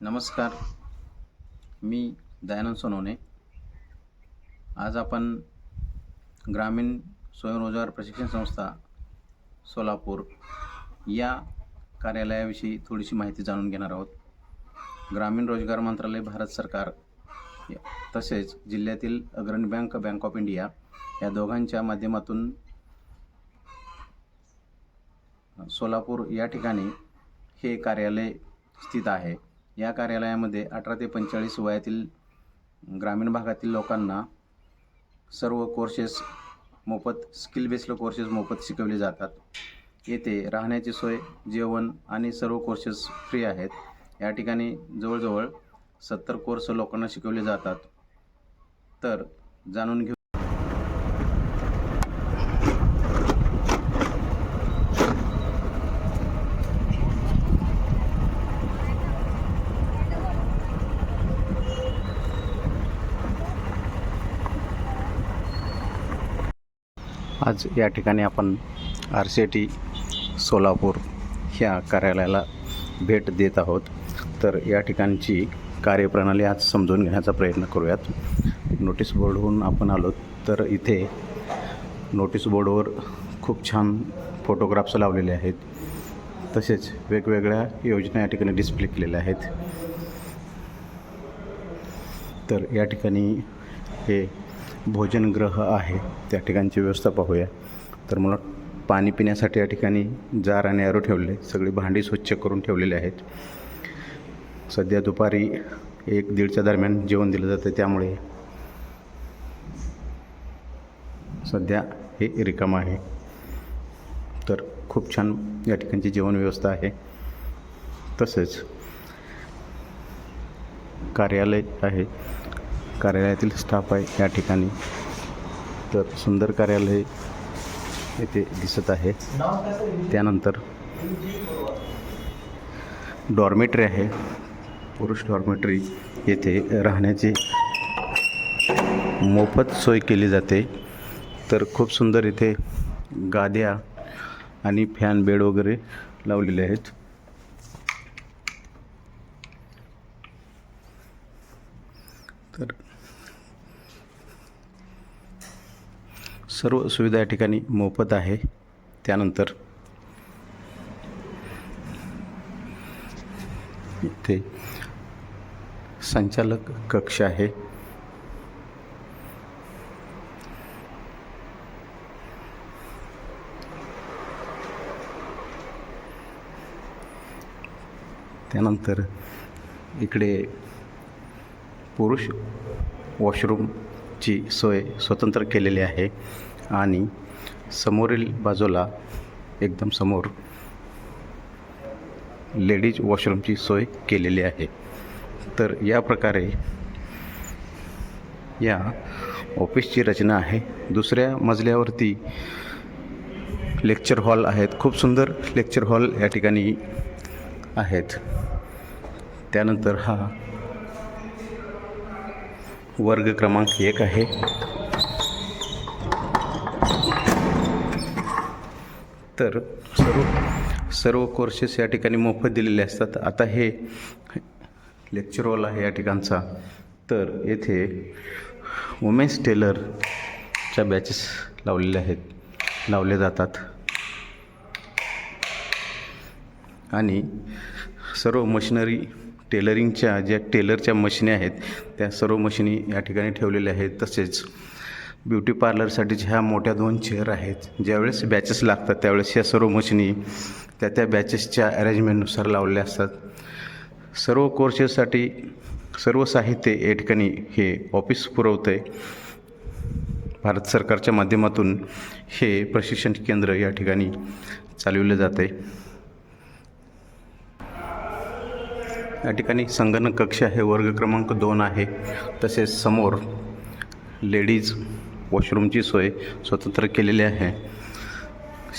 नमस्कार. मी दयानंद सोनवणे. आज आपण ग्रामीण स्वयंरोजगार प्रशिक्षण संस्था सोलापूर या कार्यालयाविषयी थोडीशी माहिती जाणून घेणार आहोत. ग्रामीण रोजगार मंत्रालय भारत सरकार तसेच जिल्ह्यातील अग्रणी बँक बँक ऑफ इंडिया या दोघांच्या माध्यमातून सोलापूर या ठिकाणी हे कार्यालय स्थित आहे. या कार्यालयामध्ये अठरा ते पंचेचाळीस वयातील ग्रामीण भागातील लोकांना सर्व कोर्सेस मोफत स्किल बेस्ड कोर्सेस मोफत शिकवले जातात. येथे राहण्याची सोय जेवण आणि सर्व कोर्सेस फ्री आहेत. या ठिकाणी जवळजवळ सत्तर कोर्स लोकांना शिकवले जातात. तर जाणून घेऊ आज या ठिकाणी आपण आर सी टी सोलापूर ह्या कार्यालयाला भेट देत आहोत. तर या ठिकाणची कार्यप्रणाली आज समजून घेण्याचा प्रयत्न करूयात. नोटीस बोर्डहून आपण आलो तर इथे नोटीस बोर्डवर खूप छान फोटोग्राफ्स लावलेले आहेत. तसेच वेगवेगळ्या योजना या ठिकाणी डिस्प्ले केलेल्या आहेत. तर या ठिकाणी हे भोजनगृह आहे त्या ठिकाणची व्यवस्था पाहूया. तर मला पाणी पिण्यासाठी या ठिकाणी जार आणि ॲरो ठेवले सगळी भांडी स्वच्छ करून ठेवलेली आहेत. सध्या दुपारी एक दीडच्या दरम्यान जेवण दिलं जातं त्यामुळे सध्या हे रिकाम आहे. तर खूप छान या ठिकाणची जेवण व्यवस्था आहे. तसेच कार्यालय आहे. कार्यालयातील स्टाफ आहे या ठिकाणी. तर सुंदर कार्यालय येथे दिसत आहे. त्यानंतर डॉर्मेटरी आहे. पुरुष डॉर्मेटरी येथे राहण्याची मोफत सोय केली जाते. तर खूप सुंदर इथे गाद्या आणि फॅन बेड वगैरे लावलेले आहेत. तर सर्व सुविधा या ठिकाणी मोफत आहे. त्यानंतर इथे संचालक कक्ष आहे. त्यानंतर इकडे पुरुष वॉशरूमची सोय स्वतंत्र केलेली आहे आणि समोरील बाजूला एकदम समोर लेडीज वॉशरूमची सोय केलेली आहे. तर या प्रकारे या ऑफिसची रचना आहे. दुसऱ्या मजल्यावरती लेक्चर हॉल आहेत. खूप सुंदर लेक्चर हॉल या ठिकाणी आहेत. त्यानंतर हा वर्ग क्रमांक एक आहे. तर सर्व सर्व कोर्सेस या ठिकाणी मोफत दिलेले असतात. आता हे लेक्चर हॉल आहे या ठिकाणचा. तर येथे वुमेन्स टेलरच्या बॅचेस लावलेले आहेत. लावले जातात. आणि सर्व मशिनरी टेलरिंगच्या ज्या टेलरच्या मशिनी आहेत त्या सर्व मशिनी या ठिकाणी ठेवलेल्या आहेत. तसेच ब्युटी पार्लरसाठीच्या ह्या मोठ्या दोन चेअर आहेत. ज्यावेळेस बॅचेस लागतात त्यावेळेस ह्या सर्व मशिनी त्या त्या बॅचेसच्या अरेंजमेंटनुसार लावलेल्या असतात. सर्व कोर्सेससाठी सर्व साहित्य या ठिकाणी हे ऑफिस पुरवतं आहे भारत सरकारच्या माध्यमातून हे प्रशिक्षण केंद्र या ठिकाणी चालविलं जातं या ठिकाणी संगणक कक्ष आहे वर्ग क्रमांक दोन आहे. तसेच समोर लेडीज वॉशरूमची सोय स्वतंत्र केलेली आहे.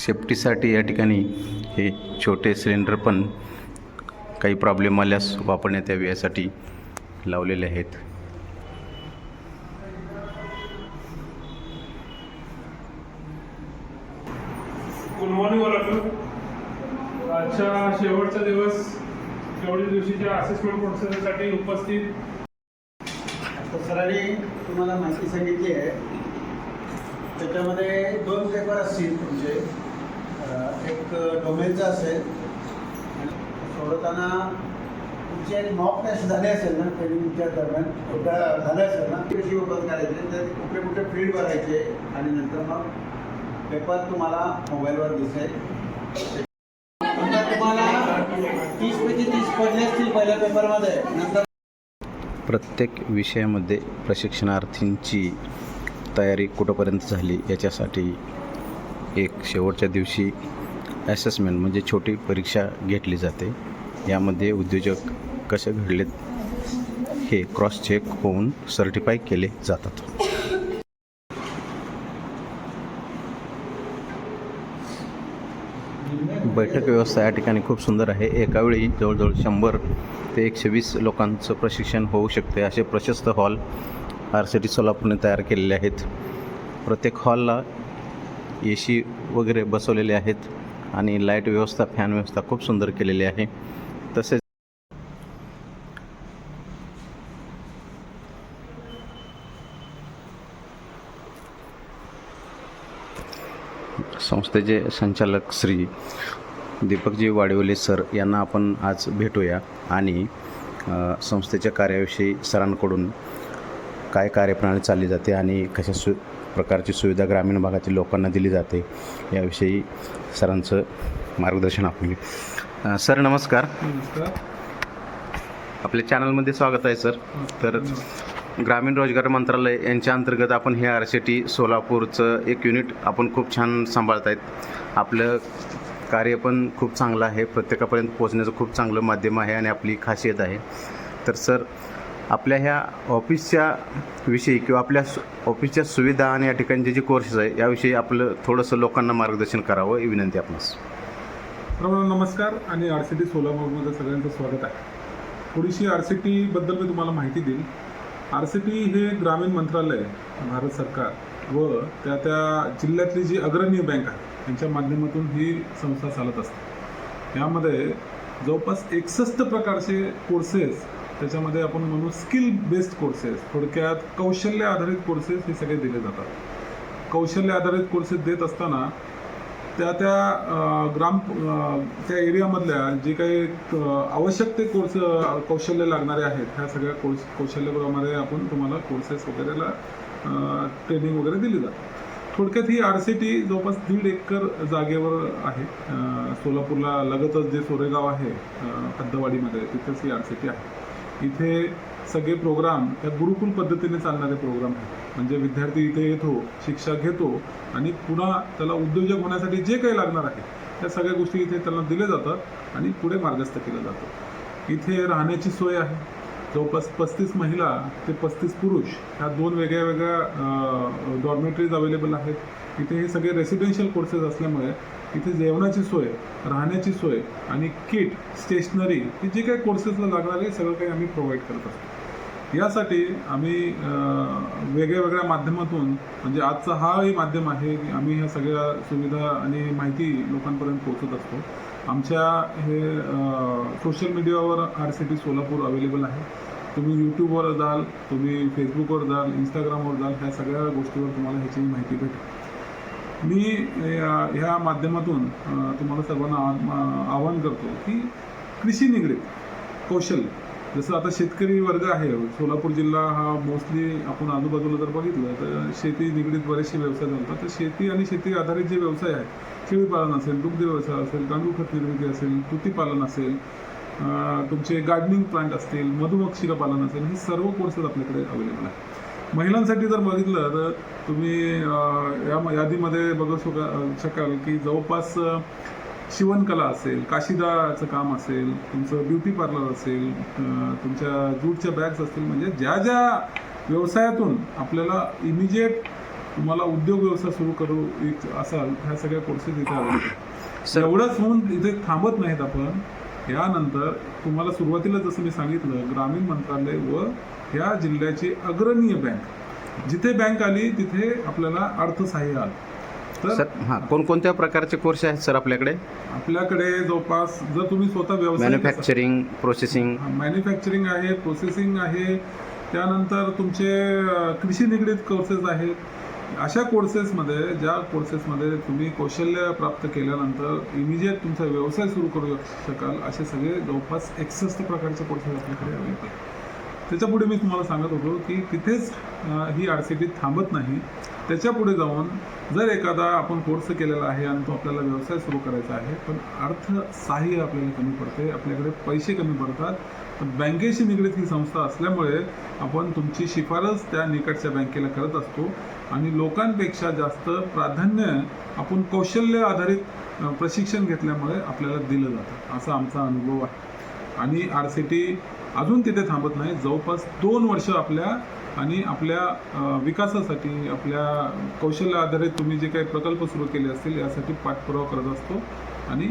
सेफ्टीसाठी या ठिकाणी हे छोटे सिलेंडर पण काही प्रॉब्लेम आल्यास वापरण्यात यावे यासाठी लावलेले आहेत good morning all of you आजचा शेवटचा दिवस शेवटच्या दिवशीच्या असेसमेंट प्रोसेससाठी उपस्थित. आता सरांनी तुम्हाला माहिती सांगितली आहे. त्याच्यामध्ये दोन पेपर असतील तुमचे. एक डोमेनचा असेल. आणि सोडवताना आणि मॉक टेस्ट झाले असेल ना ट्रेनिंगच्या दरम्यान. झाले असेल ना. कशी ओपन करायचे. तर कुठे कुठे फील्ड भरायचे आणि नंतर मग पेपर तुम्हाला मोबाईलवर दिसेल. पेपरमध्ये. नंतर प्रत्येक विषयामध्ये प्रशिक्षणार्थींची तयारी कुठंपर्यंत झाली याच्यासाठी एक शेवटच्या दिवशी ॲसेसमेंट म्हणजे छोटी परीक्षा घेतली जाते. यामध्ये उद्योजक कसे घडलेत हे क्रॉस चेक होऊन सर्टिफाय केले जातात. बैठक व्यवस्था या ठिकाणी खूप सुंदर आहे. एकावेळी जवळजवळ शंभर ते एकशे वीस लोकांचं प्रशिक्षण होऊ शकते. असे प्रशस्त हॉल आर सी टी सोलापूरने तयार केलेले आहेत. प्रत्येक हॉलला ए सी वगैरे बसवलेले आहेत आणि लाइट व्यवस्था फॅन व्यवस्था खूप सुंदर केलेली आहे. तसेच संस्थेचे संचालक श्री दीपकजी वाडिवले सर यांना आपण आज भेटूया आणि संस्थेच्या कार्याविषयी सरांकडून काय कार्यप्रणाली चालली जाते आणि कशा सु प्रकारची सुविधा ग्रामीण भागातील लोकांना दिली जाते याविषयी सरांचं मार्गदर्शन आपण सर नमस्कार. नमस्कार. आपल्या चॅनलमध्ये स्वागत आहे सर. तर ग्रामीण रोजगार मंत्रालय यांच्या अंतर्गत आपण हे आर सी टी सोलापूरचं एक युनिट आपण खूप छान सांभाळत आहेत आपलं कार्य पण खूप चांगलं आहे. प्रत्येकापर्यंत पोहोचण्याचं खूप चांगलं माध्यम आहे आणि आपली खासियत आहे. तर सर आपल्या ह्या ऑफिसच्या विषयी किंवा आपल्या सु ऑफिसच्या सुविधा आणि या ठिकाणचे जे कोर्सेस आहे याविषयी आपलं थोडंसं लोकांना मार्गदर्शन करावं ही विनंती आपणास. नमस्कार आणि आर सी टी सोलापूरमध्ये सगळ्यांचं स्वागत आहे. थोडीशी आर सी टीबद्दल मी तुम्हाला माहिती देईल आर सी टी हे ग्रामीण मंत्रालय भारत सरकार व त्या त्या जिल्ह्यातली जी अग्रणी बँक आहे यांच्या माध्यमातून ही संस्था चालत असते. यामध्ये जवळपास एकसष्ट प्रकारचे कोर्सेस त्याच्यामध्ये आपण म्हणू स्किल बेस्ड कोर्सेस थोडक्यात कौशल्य आधारित कोर्सेस हे सगळे दिले जातात. कौशल्य आधारित कोर्सेस देत असताना त्या त्या ग्राम त्या एरियामधल्या जे काही आवश्यक ते कोर्स कौशल्य लागणारे आहेत ह्या सगळ्या कोर्स कौशल्याप्रमाणे आपण तुम्हाला कोर्सेस वगैरेला ट्रेनिंग वगैरे दिली जाते. थोडक्यात ही आर सी टी जवळपास दीड एकर जागेवर आहे. सोलापूरला लगतच जे सोरेगाव आहे खद्दवाडीमध्ये हद्दवाडीमध्ये तिथेच ही आर सी टी आहे. इथे सगळे प्रोग्राम त्या गुरुकुल पद्धतीने चालणारे प्रोग्राम आहेत. म्हणजे विद्यार्थी इथे येतो शिक्षा घेतो आणि पुन्हा त्याला उद्योजक होण्यासाठी जे काही लागणार आहे त्या सगळ्या गोष्टी इथे त्यांना दिल्या जातात आणि पुढे मार्गस्थ केलं जातं इथे राहण्याची सोय आहे. जवळपास पस्तीस महिला ते पस्तीस पुरुष ह्या दोन वेगळ्या वेगळ्या डॉर्मेटरीज अवेलेबल आहेत. इथे हे सगळे रेसिडेन्शियल कोर्सेस असल्यामुळे इथे जेवणाची सोय राहण्याची सोय आणि किट स्टेशनरी हे जे काही कोर्सेसला लागणार आहे सगळं काही आम्ही प्रोव्हाइड करत असतो. यासाठी आम्ही वेगळ्या वेगळ्या माध्यमातून म्हणजे आजचा हाही माध्यम आहे की आम्ही ह्या सगळ्या सुविधा आणि माहिती लोकांपर्यंत पोहोचत असतो. आमच्या हे सोशल मीडियावर R C T Solapur available आहे. तुम्ही यूट्यूबवर जाल तुम्ही फेसबुकवर जाल इंस्टाग्रामवर जाल ह्या सगळ्या गोष्टीवर तुम्हाला ह्याची माहिती भेटेल. मी या- ह्या माध्यमातून तुम्हाला सर्वांना आवाहन करतो की कृषी निगडीत कौशल्य जसं आता शेतकरी वर्ग आहे सोलापूर जिल्हा हा मोस्टली आपण आजूबाजूला जर बघितलं तर शेती निगडीत बरेचसे व्यवसाय चालतात तर शेती आणि शेती आधारित जे व्यवसाय आहेत शेळीपालन असेल दुग्ध व्यवसाय असेल गांडूळ खत निर्मिती असेल तुतीपालन असेल तुमचे गार्डनिंग प्लांट असतील मधुमक्षिका पालन असेल हे सर्व कोर्सेस आपल्याकडे अवेलेबल आहेत. महिलांसाठी जर बघितलं तर तुम्ही या यादीमध्ये बघू शका शकाल की जवळपास शिवणकला असेल काशिदाचं काम असेल तुमचं ब्युटी पार्लर असेल तुमच्या जूटच्या बॅग्स असतील म्हणजे ज्या ज्या व्यवसायातून आपल्याला इमिजिएट तुम्हाला उद्योग व्यवसाय सुरू करू असाल ह्या सगळ्या कोर्सेस इथे अवेलेबल एवढंच होऊन इथे थांबत नाहीत आपण. यानंतर तुम्हाला सुरुवातीला जसं मी सांगितलं ग्रामीण मंत्रालय व ह्या जिल्ह्याची अग्रणीय बँक जिथे बँक आली तिथे आपल्याला अर्थसहाय्य आलं. तर सर हां कोणकोणत्या प्रकारचे कोर्स आहेत सर आपल्याकडे? आपल्याकडे जवळपास जर तुम्ही स्वतः व्यवसाय मॅन्युफॅक्चरिंग प्रोसेसिंग मॅन्युफॅक्चरिंग आहे प्रोसेसिंग आहे. त्यानंतर तुमचे कृषी निगडीत कोर्सेस आहेत. अशा कोर्सेसमध्ये ज्या कोर्सेसमध्ये तुम्ही कौशल्य प्राप्त केल्यानंतर इमिजिएट तुमचा व्यवसाय सुरू करू शकाल असे सगळे जवळपास एकसष्ट प्रकारचे कोर्सेस आपल्याकडे अवेलेबल आहेत. त्याच्यापुढे मी तुम्हाला सांगत होतो की तिथेच ही आर सी टी थांबत नाही. त्याच्यापुढे जाऊन जर एखादा आपण कोर्स केलेला आहे आणि तो आपल्याला व्यवसाय सुरू करायचा आहे पण अर्थ सहाय्य आपल्याला कमी पडते आपल्याकडे पैसे कमी पडतात पण बँकेशी निगडीत ही संस्था असल्यामुळे आपण तुमची शिफारस त्या निकटच्या बँकेला करत असतो आणि लोकांपेक्षा जास्त प्राधान्य आपण कौशल्य आधारित प्रशिक्षण घेतल्यामुळे आपल्याला दिलं जातं. असा आमचा अनुभव आहे. आणि आर सी टी अजून तिथे थांबत नाही. जवळपास दोन वर्ष आपल्या आणि आपल्या विकासासाठी आपल्या कौशल्य आधारित तुम्ही जे काही प्रकल्प सुरू केले असतील यासाठी पाठपुरावा करत असतो. आणि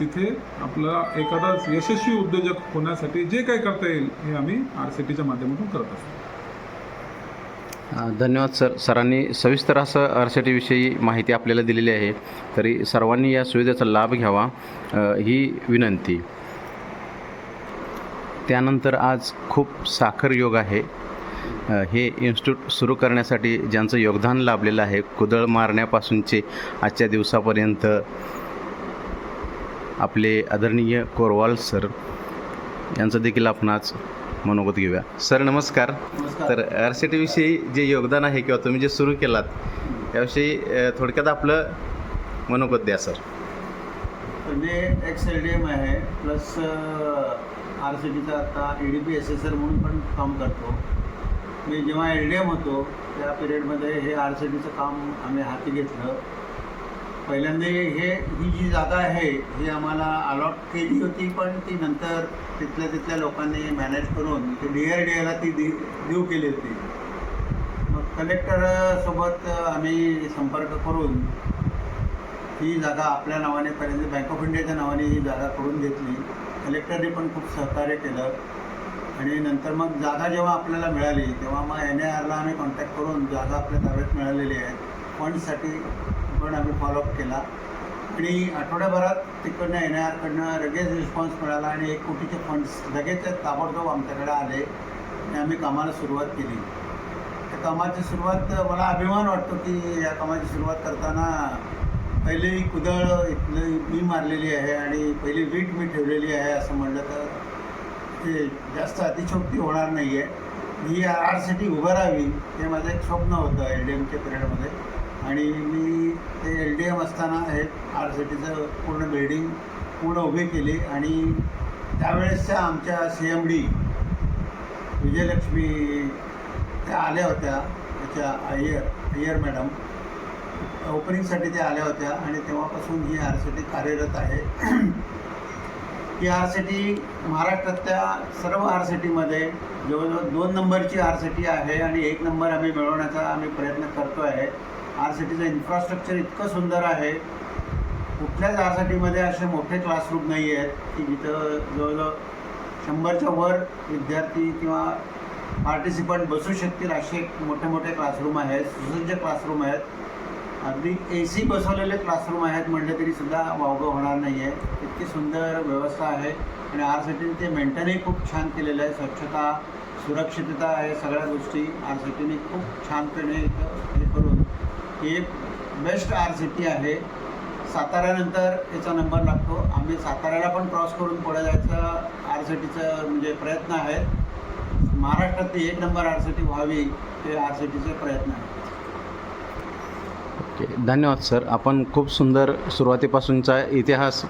तिथे आपला एखादा यशस्वी उद्योजक होण्यासाठी जे काही करता येईल हे आम्ही आर सी टीच्या माध्यमातून करत असतो. धन्यवाद सर. सरांनी सविस्तर असं आर सी टीविषयी माहिती आपल्याला दिलेली आहे. तरी सर्वांनी या सुविधेचा लाभ घ्यावा ही विनंती. त्यानंतर आज खूप साखर योग आहे. हे इन्स्टिट्यूट सुरू करण्यासाठी ज्यांचं योगदान लाभलेलं आहे कुदळ मारण्यापासूनचे आजच्या दिवसापर्यंत आपले आदरणीय कोरवाल सर यांचं देखील आपण आज मनोगत घेऊया. सर नमस्कार. नमस्कार. तर आर सी टीविषयी जे योगदान आहे किंवा तुम्ही जे सुरू केलात त्याविषयी अ, थोडक्यात आपलं मनोगत द्या सर. म्हणजे एक्स एल डी एम आहे प्लस आर सी डीचा आता A D P S S R म्हणून पण काम करतो. मी जेव्हा एल डी एम होतो त्या पिरियडमध्ये हे आर सी डीचं काम आम्ही हाती घेतलं. पहिल्यांदा हे ही जी जागा आहे ही आम्हाला अलॉट केली होती पण ती नंतर तिथल्या तिथल्या लोकांनी मॅनेज करून ते डी आर डी एला ती दि देऊ केली होती. मग कलेक्टरसोबत आम्ही संपर्क करून ही जागा आपल्या नावाने पहिल्यांदा बँक ऑफ इंडियाच्या नावाने ही जागा करून घेतली. कलेक्टरने पण खूप सहकार्य केलं. आणि नंतर मग जागा जेव्हा आपल्याला मिळाली तेव्हा मग एन ए आरला आम्ही कॉन्टॅक्ट करून जागा आपल्या ताब्यात मिळालेली आहे. फंडसाठी पण आम्ही फॉलोअप केला. आणि आठवड्याभरात तिकडनं एन आय आरकडनं लगेच रिस्पॉन्स मिळाला आणि एक कोटीचे फंड्स लगेच ताबडतोब आमच्याकडे आले. आणि आम्ही कामाला सुरुवात केली. त्या कामाची सुरुवात मला अभिमान वाटतो की या कामाची सुरुवात करताना पहिली कुदळ मी मारलेली आहे आणि पहिली वीट मी ठेवलेली आहे असं म्हणलं तर ते जास्त अतिशोक्ती होणार नाही आहे ही आर सिटी उभं राहावी हे माझं एक स्वप्न होतं एल डी एमच्या पिरियडमध्ये. आणि मी ते एल डी एम असताना हे आर सिटीचं पूर्ण बिल्डिंग पूर्ण उभी केली आणि त्यावेळेसच्या आमच्या सी एम डी विजयलक्ष्मी त्या आल्या होत्या त्याच्या अय्यर अय्यर मॅडम. ओपनिंगसाठी त्या आल्या होत्या आणि तेव्हापासून ही आर सी टी कार्यरत आहे. ही आर सी टी महाराष्ट्रातल्या सर्व आर सी टीमध्ये जवळजवळ दोन नंबरची आर सी टी आहे आणि एक नंबर आम्ही मिळवण्याचा आम्ही प्रयत्न करतो आहे आर सी टीचं इन्फ्रास्ट्रक्चर इतकं सुंदर आहे. कुठल्याच आर सी टीमध्ये असे मोठे क्लासरूम नाही आहेत की जिथं जवळजवळ शंभरच्या वर विद्यार्थी किंवा पार्टिसिपंट बसू शकतील असे मोठे मोठे क्लासरूम आहेत सुसज्ज क्लासरूम आहेत. अगदी ए सी बसवलेले क्लासरूम आहेत म्हटलं तरी सुद्धा वावगं होणार नाही आहे इतकी सुंदर व्यवस्था आहे. आणि आर सिटीने ते मेंटेनही खूप छान केलेलं आहे. स्वच्छता सुरक्षितता आहे सगळ्या गोष्टी. आर सिटीने खूप छानपणे इथं हे करून ही एक बेस्ट आर सी टी आहे. साताऱ्यानंतर याचा नंबर लागतो. आम्ही साताऱ्याला पण क्रॉस करून पुढे जायचं आर सी टीचं म्हणजे प्रयत्न आहेत महाराष्ट्रातली एक नंबर आर सी टी व्हावी ते आर सी टीचे प्रयत्न आहेत ओके धन्यवाद सर. आपण खूप सुंदर सुरुवातीपासूनचा इतिहास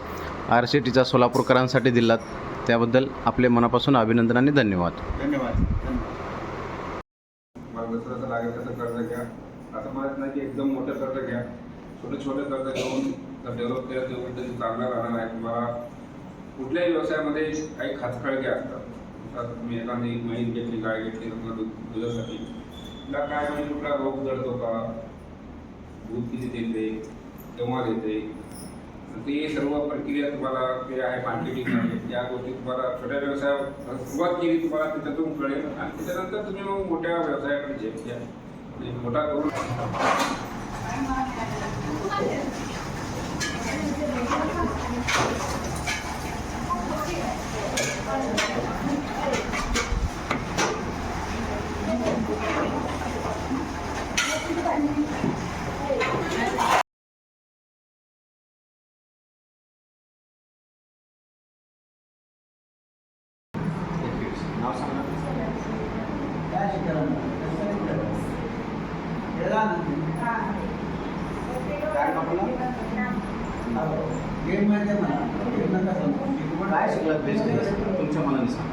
आर सी टीचा सोलापूरकरांसाठी दिलात. त्याबद्दल आपले मनापासून अभिनंदन आणि धन्यवाद. धन्यवाद. लागेल कर्ज घ्या. असं म्हणत नाही की एकदम मोठं कर्ज घ्या. छोटे छोटे कर्ज घेऊन जर डेव्हलप केलं तर उलट राहणार तुम्हाला कुठल्याही व्यवसायामध्ये काही खाचखळगे असतात तुम्ही एखादी महिन घेतली गाय घेतली दुधासाठी. काय म्हणजे कुठला रोग जळतो का? दूध किती देते केव्हा देते ते सर्व प्रक्रिया तुम्हाला जे आहे मार्केटिंग या गोष्टी तुम्हाला छोट्या व्यवसाय सुरुवात केली तुम्हाला त्याच्यातून कळेल. आणि त्याच्यानंतर तुम्ही मग मोठ्या व्यवसायाकडे झेप घ्या. म्हणजे मोठा करून काय शिकायला गेला ना काय कपला गेम माहिती आहे मला गेम नका सांगू काय शिकलात बेस्ट तुमच्या मनाने सांगा